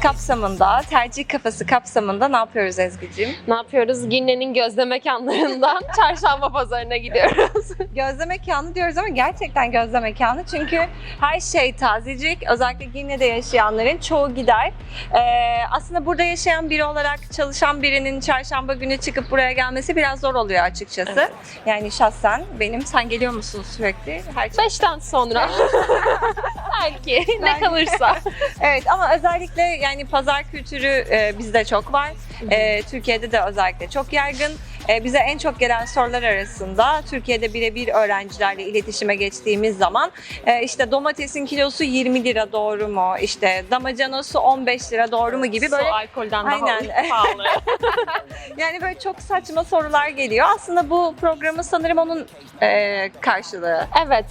kapsamında, tercih kafası kapsamında ne yapıyoruz Ezgi'ciğim? Ne yapıyoruz? Ginne'nin gözde mekanlarından çarşamba pazarına gidiyoruz. Gözde mekanı diyoruz ama gerçekten gözde mekanı çünkü her şey tazecik. Özellikle Ginne'de yaşayanların çoğu gider. Ee, aslında burada yaşayan biri olarak çalışan birinin çarşamba günü çıkıp buraya gelmesi biraz zor oluyor açıkçası. Evet. Yani şahsen benim, sen geliyor musun sürekli? Her şey. Beşten sonra. Belki ne kalırsa. Evet ama özellikle yani pazar kültürü e, bizde çok var. E, Türkiye'de de özellikle çok yaygın. E, bize en çok gelen sorular arasında Türkiye'de birebir öğrencilerle iletişime geçtiğimiz zaman e, işte domatesin kilosu 20 lira doğru mu? İşte damacana su 15 lira doğru mu gibi böyle Su alkolden Aynen. daha pahalı. yani böyle çok saçma sorular geliyor. Aslında bu programı sanırım onun e, karşılığı. evet.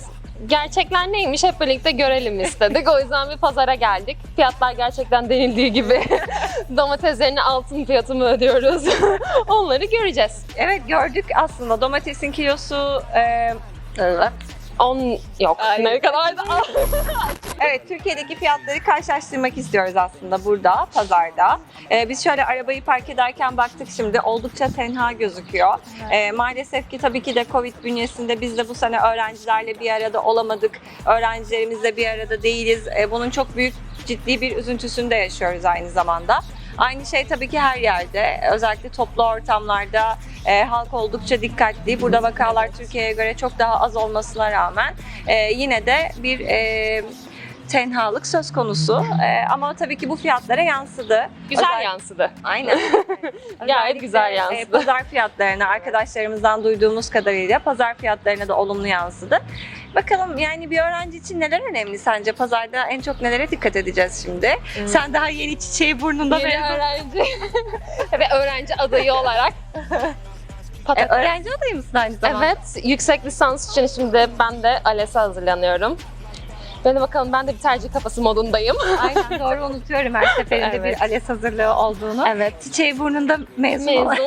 Gerçekler neymiş hep birlikte görelim istedik. O yüzden bir pazara geldik. Fiyatlar gerçekten denildiği gibi. Domateslerin altın fiyatı mı ödüyoruz? Onları göreceğiz. Evet gördük aslında domatesin kilosu e, 10 yok. Ay. Ne kadar da Evet, Türkiye'deki fiyatları karşılaştırmak istiyoruz aslında burada, pazarda. Ee, biz şöyle arabayı park ederken baktık şimdi oldukça tenha gözüküyor. Ee, maalesef ki tabii ki de Covid bünyesinde biz de bu sene öğrencilerle bir arada olamadık. Öğrencilerimizle bir arada değiliz. Ee, bunun çok büyük ciddi bir üzüntüsünü de yaşıyoruz aynı zamanda. Aynı şey tabii ki her yerde. Özellikle toplu ortamlarda e, halk oldukça dikkatli. Burada vakalar Türkiye'ye göre çok daha az olmasına rağmen e, yine de bir e, tenhalık söz konusu. E, ama tabii ki bu fiyatlara yansıdı. güzel Özel- yansıdı. Aynen. Gayet güzel Özellikle, yansıdı. e, pazar fiyatlarına arkadaşlarımızdan duyduğumuz kadarıyla pazar fiyatlarına da olumlu yansıdı. Bakalım yani bir öğrenci için neler önemli sence? Pazarda en çok nelere dikkat edeceğiz şimdi? Sen daha yeni çiçeği burnunda Yeni mezun. öğrenci ve öğrenci adayı olarak E, öğrenci adayı mısın aynı zamanda? Evet, yüksek lisans için şimdi ben de ALES'e hazırlanıyorum. Ben de bakalım ben de bir tercih kafası modundayım. Aynen doğru unutuyorum her seferinde Evet. bir ALES hazırlığı olduğunu. Evet. Çiçeği burnunda mezun, Mezun.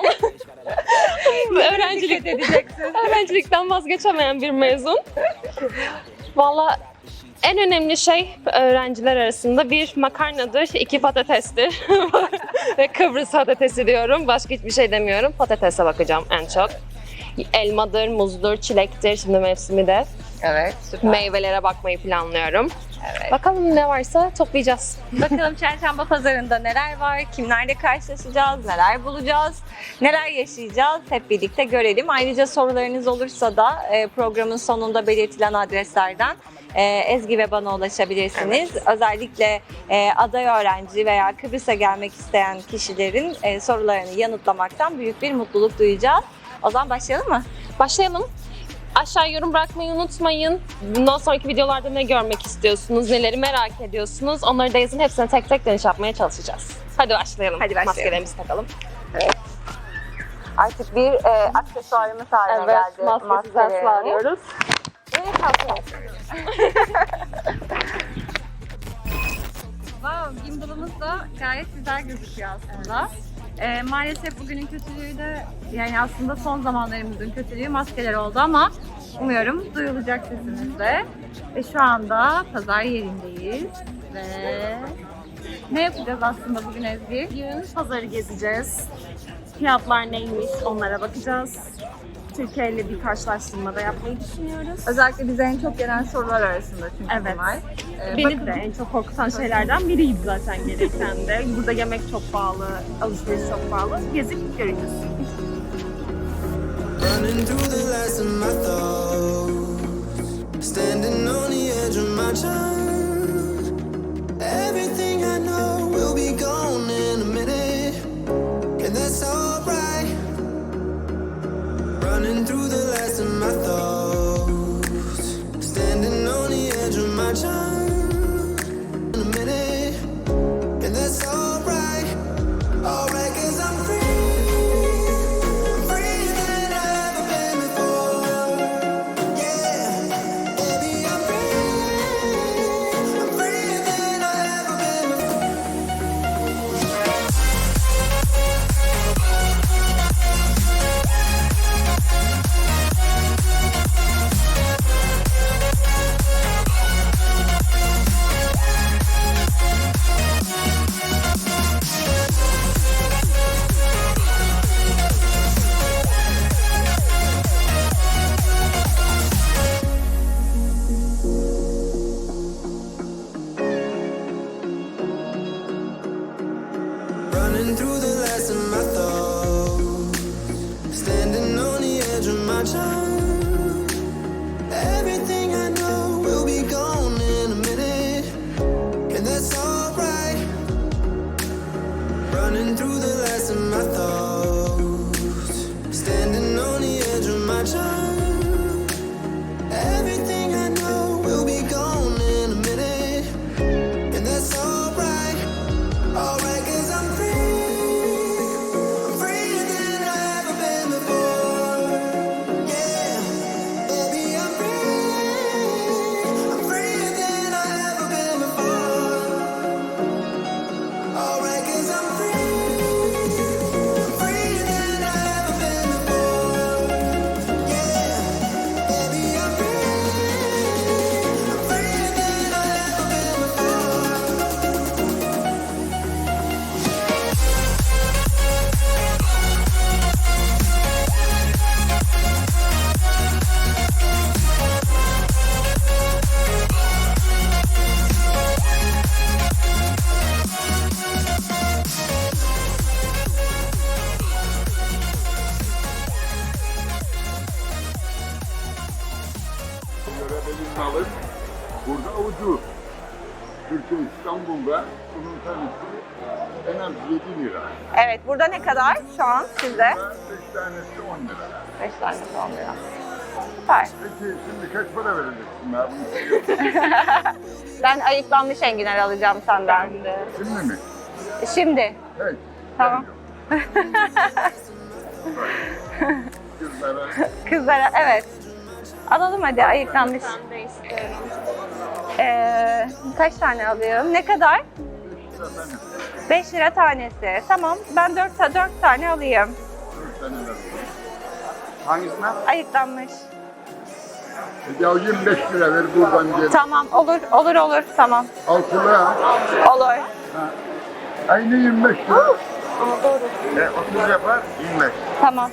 Öğrencilik, edeceksin. öğrencilikten vazgeçemeyen bir mezun. Valla en önemli şey öğrenciler arasında bir makarnadır, iki patatestir. Ve Kıbrıs patatesi diyorum. Başka hiçbir şey demiyorum. Patatese bakacağım en çok. Elmadır, muzdur, çilektir. Şimdi mevsimi de. Evet süper. Meyvelere bakmayı planlıyorum. Evet. Bakalım ne varsa toplayacağız. Bakalım çarşamba pazarında neler var, kimlerle karşılaşacağız, neler bulacağız, neler yaşayacağız hep birlikte görelim. Ayrıca sorularınız olursa da e, programın sonunda belirtilen adreslerden e, Ezgi ve bana ulaşabilirsiniz. Özellikle e, aday öğrenci veya Kıbrıs'a gelmek isteyen kişilerin sorularını yanıtlamaktan büyük bir mutluluk duyacağız. O zaman başlayalım mı? Başlayalım. Aşağı yorum bırakmayı unutmayın. Bundan sonraki videolarda ne görmek istiyorsunuz, neleri merak ediyorsunuz onları da yazın. Hepsine tek tek dönüş yapmaya çalışacağız. Hadi başlayalım. Hadi başlayalım. Maskelerimizi takalım. Artık bir e, aksesuarımız haline geldi. maskesiz maskelerimiz. asla arıyoruz. Wow, gimbalımız da gayet güzel gözüküyor aslında. Ee, maalesef bugünün kötülüğü de yani aslında son zamanlarımızın kötülüğü maskeler oldu ama umuyorum duyulacak sesimizde. Ve şu anda pazar yerindeyiz ve ne yapacağız aslında bugün Ezgi? Bugün pazarı gezeceğiz. Fiyatlar neymiş onlara bakacağız. Türkiye ile bir karşılaştırma da yapmayı düşünüyoruz. Özellikle bize en çok gelen sorular arasında çünkü Evet. bunlar. Ee, Beni bakın- de en çok korkutan şeylerden biriydi zaten gelirken de. Burada yemek çok pahalı, alışveriş çok pahalı. Gezip göreceğiz. Running through the last of my thoughts. Standing on the edge of my time. Everything I know will be gone in a minute. Running through the last of my thoughts. Standing on the edge of my time. Benim malım burada ucuz. Türkiye İstanbul'da bunun tanesi en az 7 lira. Evet, burada ne kadar şu an sizde? 5 tanesi 10 lira. 5 tane 10 lira. Süper. Peki şimdi kaç para vereceksin ben bunu. Ben ayıklanmış enginar alacağım senden. Şimdi mi? Şimdi. Hey. Tamam. Kızlara Kızlara evet. Alalım hadi ayıklanmış. Ben de istiyorum. Ee, kaç tane alayım? Ne kadar? 5 lira tanesi. Tamam. Ben 4, 4 tane alayım. 4 tane ver. Hangisine? Ayıklanmış. E Ya 25 lira ver buradan gel. Tamam. Olur. Olur olur. Tamam. Altılı ha. Olur. Aynı 25 lira. E, 30 yapar 25. Tamam.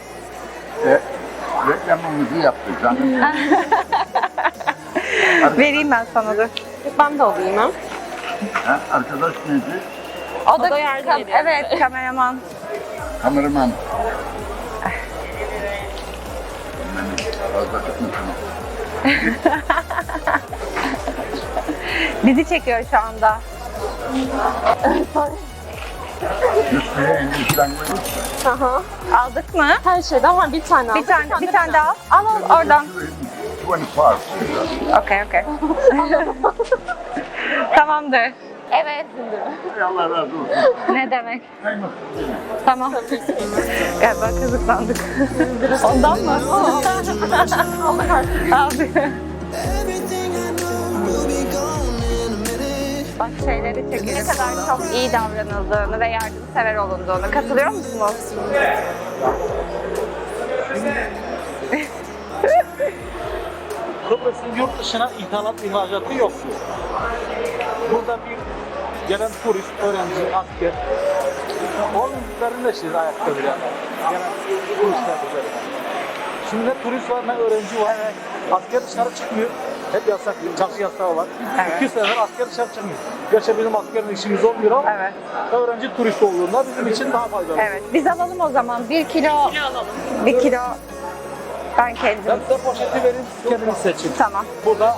E, reklamımızı yaptı canım. Vereyim ben sana dur. Ben de alayım ha. ha, arkadaş neydi? O da, da yardım kam- ediyor. Evet kameraman. Kameraman. Fazla tutmasın. Bizi çekiyor şu anda. Aha. Aldık mı? Her şeyden var bir tane Bir aldım. tane, bir tane daha. Al al oradan. 20 parts. Okey okey. Tamamdır. Evet. Allah razı olsun. Ne demek? Tamam. Galiba kazıklandık. Ondan mı? Abi. Şeyleri çekiyor. Ne kadar çok iyi davranıldığını ve yardımsever olunduğunu. Katılıyor musunuz? Kıbrıs'ın yurt dışına ithalat ihracatı yoktu. Burada bir gelen turist, öğrenci, asker, onun üzerinde işte ayakta bile. Gelen turistler üzerinde. Şimdi ne turist var ne öğrenci var. Asker dışarı çıkmıyor. Hep yasak, çarşı yasağı var. İki senedir asker dışarı çıkmıyor. Gerçi bizim askerin işimiz olmuyor ama Evet. öğrenci turist olduğunda bizim için daha faydalı. Evet. Biz alalım o zaman. Bir kilo. alalım. Bir kilo. Ben kendim. Ben size poşeti vereyim, kendiniz seçin. Tamam. Burada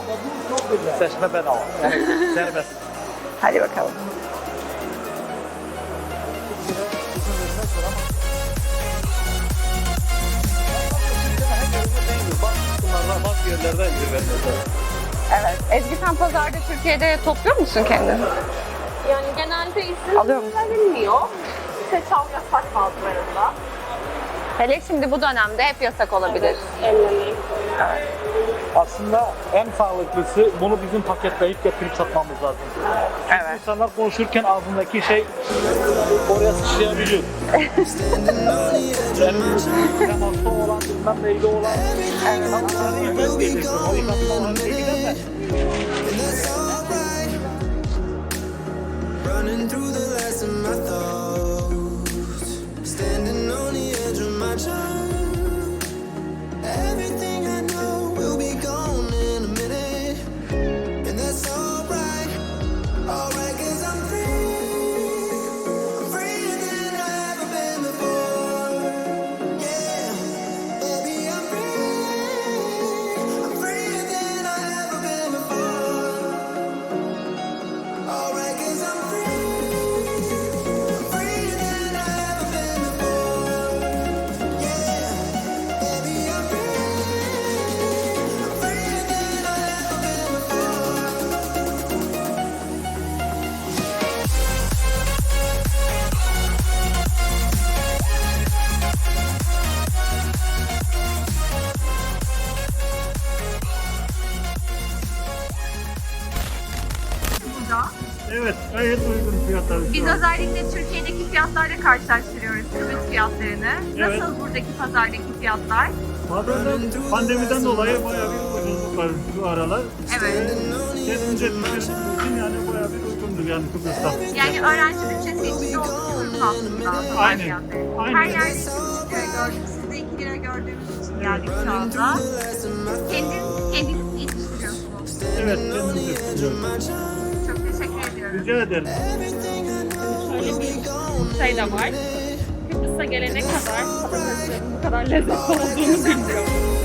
seçme bedava. Yani serbest. Hadi bakalım. Bunlardan bazı yerlerden bir Evet. Ezgi sen pazarda Türkiye'de topluyor musun kendin? Yani genelde izin Alıyor musun? verilmiyor. İşte çal yasak bazılarında. Hele şimdi bu dönemde hep yasak olabilir. Ellemeyi. Aslında en sağlıklısı bunu bizim paketleyip getirip satmamız lazım. Evet. İnsanlar konuşurken ağzındaki şey oraya sıçrayabiliyor. Yani temaslı olan, bilmem neyli olan. Yemez diyeceksin. O değil de. Alright. Running through the last of my thoughts. Standing on the edge of my time. Gayet uygun fiyatlar. Biz özellikle Türkiye'deki fiyatlarla karşılaştırıyoruz Kıbrıs fiyatlarını. Evet. Nasıl buradaki pazardaki fiyatlar? Pandemiden, pandemiden dolayı bayağı bir ucuzluk var şu aralar. Evet. Tükettiğimiz için yani bayağı bir uygundur yani Kıbrıs'ta. Yani öğrenci bütçesi için de oldukça uygun aslında pazar Aynen. fiyatları. Aynen. Her yerde 3 lira gördük, siz de 2 lira gördüğümüz için geldik şu anda. Kendiniz, kendiniz yetiştiriyorsunuz. Evet, kendimize tüketiyoruz. Rica ederim. Şöyle bir şey de var. Kıbrıs'a gelene kadar patatesin bu kadar lezzetli olduğunu bilmiyorum.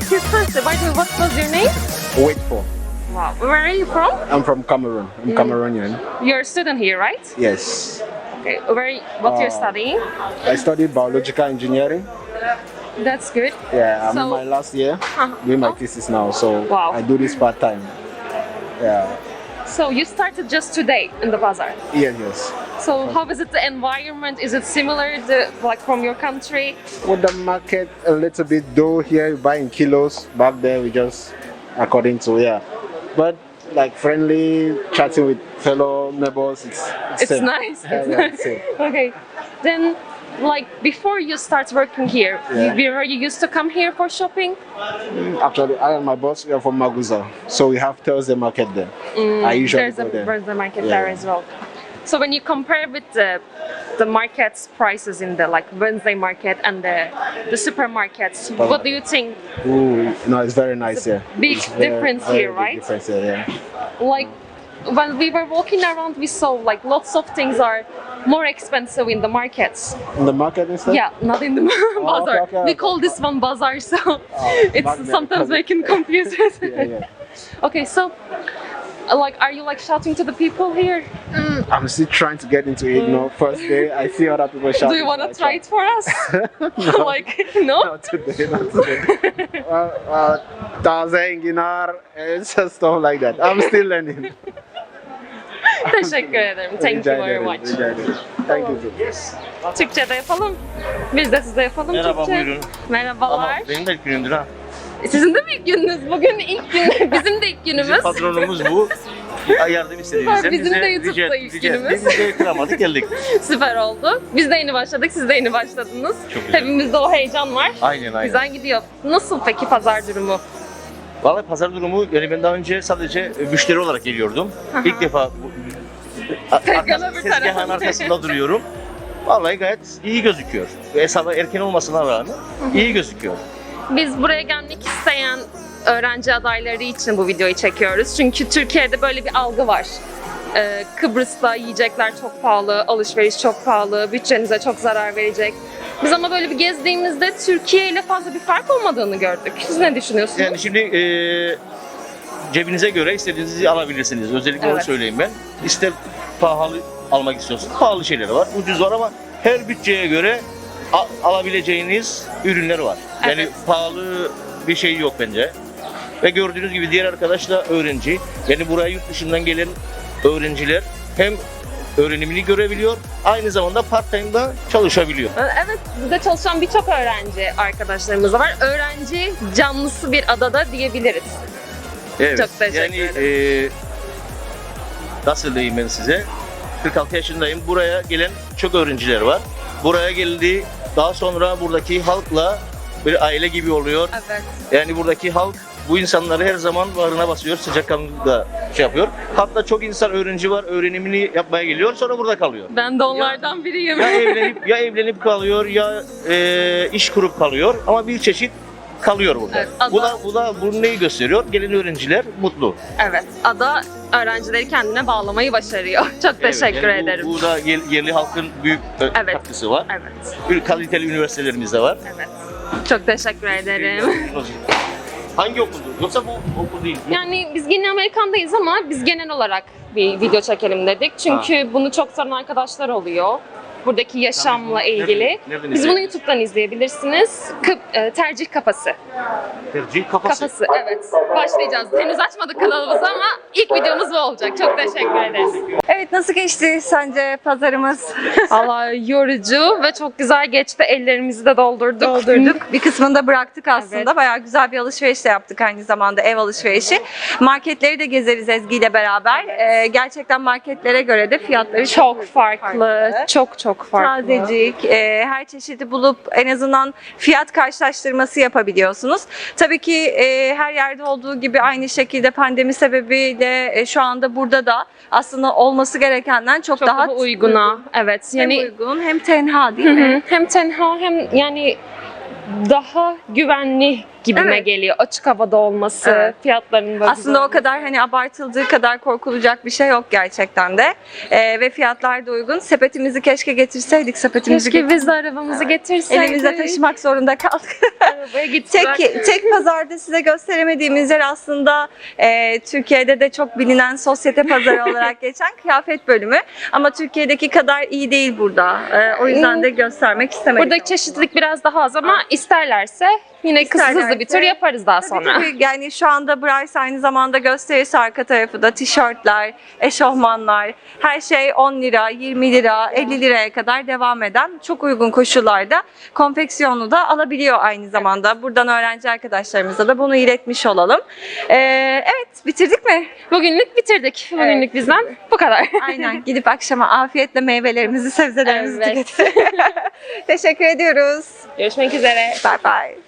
What was your name? Wait for. Wow. Where are you from? I'm from Cameroon. I'm Cameroonian. You're a student here, right? Yes. Okay. Where? What you're Uh, studying? I studied biological engineering. That's good. Yeah, I'm So- in my last year Uh-huh. doing my thesis now, so Wow. I do this part time. Yeah. So you started just today in the bazaar. Yes, yes. So how is it the environment? Is it similar to like from your country? With the market a little bit though here you buy in kilos. Back there we just according to yeah. But like friendly, chatting with fellow neighbors, it's it's, It's nice. Yeah, It's yeah, nice. Okay. Then like before you start working here, Yeah. you, were you used to come here for shopping? Actually, I and my boss we are from Maguza, so we have Thursday market there. I usually Mm, There's go a there. there's a market Yeah. there as well. So when you compare with the the market's prices in the like Wednesday market and the the supermarkets, what do you think? Ooh, no, it's very nice here. big It's difference very here, big right? Difference here, yeah. Like when we were walking around, we saw like lots of things are more expensive in the markets. In the market instead? Yeah, not in the bazaar. okay, We call this one bazaar, so it's back there. sometimes making confused. Yeah, yeah. okay, so like, are you like shouting to the people here? I'm still trying to get into it. No, first day I see other people shouting. Do you want to try it for us? like, no? Not today, not today. uh, uh, and just stuff like that. I'm still learning. Teşekkür ederim. Thank you very ederim, much. rica ederim. Thank you. Türkçe de yapalım. Biz de size yapalım Merhaba, Türkçe. buyurun. Merhabalar. Ama benim de ilk günümdür ha. Sizin de mi ilk gününüz? Bugün ilk gün. Bizim de ilk Bizim günümüz. patronumuz bu. Yardım istediğimizde Bizim de YouTube'da rica- ilk rica günümüz. Biz de kıramadık geldik. Süper oldu. Biz de yeni başladık, siz de yeni başladınız. Çok güzel. Hepimizde o heyecan var. Aynen aynen. Güzel gidiyor. Nasıl peki pazar durumu? Vallahi pazar durumu yani ben daha önce sadece müşteri olarak geliyordum. İlk defa bu, Tezgahın öbür tezgahın arkasında duruyorum. Vallahi gayet iyi gözüküyor. Ve sabah erken olmasına rağmen iyi gözüküyor. Biz buraya gelmek isteyen öğrenci adayları için bu videoyu çekiyoruz. Çünkü Türkiye'de böyle bir algı var. Ee, Kıbrıs'ta yiyecekler çok pahalı, alışveriş çok pahalı, bütçenize çok zarar verecek. Biz ama böyle bir gezdiğimizde Türkiye ile fazla bir fark olmadığını gördük. Siz ne düşünüyorsunuz? Yani şimdi eee cebinize göre istediğinizi alabilirsiniz. Özellikle onu Evet. söyleyeyim ben. İster pahalı almak istiyorsunuz. Pahalı şeyler var. Ucuz var ama her bütçeye göre a- alabileceğiniz ürünler var. Yani Evet. pahalı bir şey yok bence. Ve gördüğünüz gibi diğer arkadaş da öğrenci. Yani buraya yurt dışından gelen öğrenciler hem öğrenimini görebiliyor, aynı zamanda part time'da çalışabiliyor. Evet, burada çalışan birçok öğrenci arkadaşlarımız var. Öğrenci canlısı bir adada diyebiliriz. Evet. Çok teşekkür yani, ederim. e, nasıl diyeyim ben size? 46 yaşındayım. Buraya gelen çok öğrenciler var. Buraya geldi. Daha sonra buradaki halkla bir aile gibi oluyor. Evet. Yani buradaki halk bu insanları her zaman bağrına basıyor, sıcakkanlı şey yapıyor. Hatta çok insan öğrenci var, öğrenimini yapmaya geliyor, sonra burada kalıyor. Ben de onlardan biriyim. Ya evlenip ya evlenip kalıyor ya e, iş kurup kalıyor ama bir çeşit kalıyor burada. Evet, ada- bu da bu da bu neyi gösteriyor? Gelen öğrenciler mutlu. Evet, ada öğrencileri kendine bağlamayı başarıyor. Çok teşekkür yani bu- ederim. Bu, da yer- yerli halkın büyük Evet. katkısı var. Evet, Bir Kaliteli üniversitelerimiz de var. evet. Çok teşekkür ederim. Hangi okuldu? Yoksa bu okul değil. mi? Yani biz yine Amerikan'dayız ama biz genel olarak bir video çekelim dedik. Çünkü bunu çok soran arkadaşlar oluyor. Buradaki yaşamla ilgili. Biz bunu? YouTube'dan izleyebilirsiniz. Kıp- e, tercih kafası. Tercih kafası. Kafası, evet. Başlayacağız. Henüz açmadık kanalımızı ama ilk videomuz bu olacak. Çok teşekkür ederiz. Evet nasıl geçti sence pazarımız? Allah yorucu ve çok güzel geçti. Ellerimizi de doldurduk. Doldurduk. Bir kısmını da bıraktık aslında. Bayağı güzel bir alışveriş de yaptık aynı zamanda ev alışverişi. Marketleri de gezeriz Ezgi ile beraber. Ee, gerçekten marketlere göre de fiyatları Çok farklı, farklı. çok çok farklı. Tazecik, e, her çeşidi bulup en azından fiyat karşılaştırması yapabiliyorsunuz. Tabii ki e, her yerde olduğu gibi aynı şekilde pandemi sebebiyle e, şu anda burada da aslında olması gerekenden çok, Çok daha daha uyguna. Evet. Hem Yani uygun hem tenha değil Hı mi? hı. hem tenha hem yani daha güvenli gibime Evet. geliyor. Açık havada olması, Evet. fiyatların böyle Aslında o kadar hani abartıldığı kadar korkulacak bir şey yok gerçekten de. Ee, ve fiyatlar da uygun. Sepetimizi keşke getirseydik. Sepetimizi Keşke biz de arabamızı getirseydik. elimizde taşımak zorunda kaldık. Arabaya gittik. tek, tek pazarda size gösteremediğimiz yer aslında e, Türkiye'de de çok bilinen sosyete pazarı olarak geçen kıyafet bölümü. Ama Türkiye'deki kadar iyi değil burada. E, o yüzden de göstermek istemedik. Buradaki çeşitlilik biraz daha az ama isterlerse yine kısa hızlı bir tur yaparız daha Tabii sonra. tabii. Yani şu anda Bryce aynı zamanda gösterisi arka tarafı da tişörtler, eşofmanlar, her şey 10 lira, 20 lira, 50 liraya kadar devam eden çok uygun koşullarda konfeksiyonlu da alabiliyor aynı zamanda. Buradan öğrenci arkadaşlarımıza da bunu iletmiş olalım. Ee, evet bitirdik mi? Bugünlük bitirdik. Bugünlük bizden bu kadar. Aynen gidip akşama afiyetle meyvelerimizi, sebzelerimizi Evet. tüketelim. Teşekkür ediyoruz. Görüşmek üzere. Bye bye.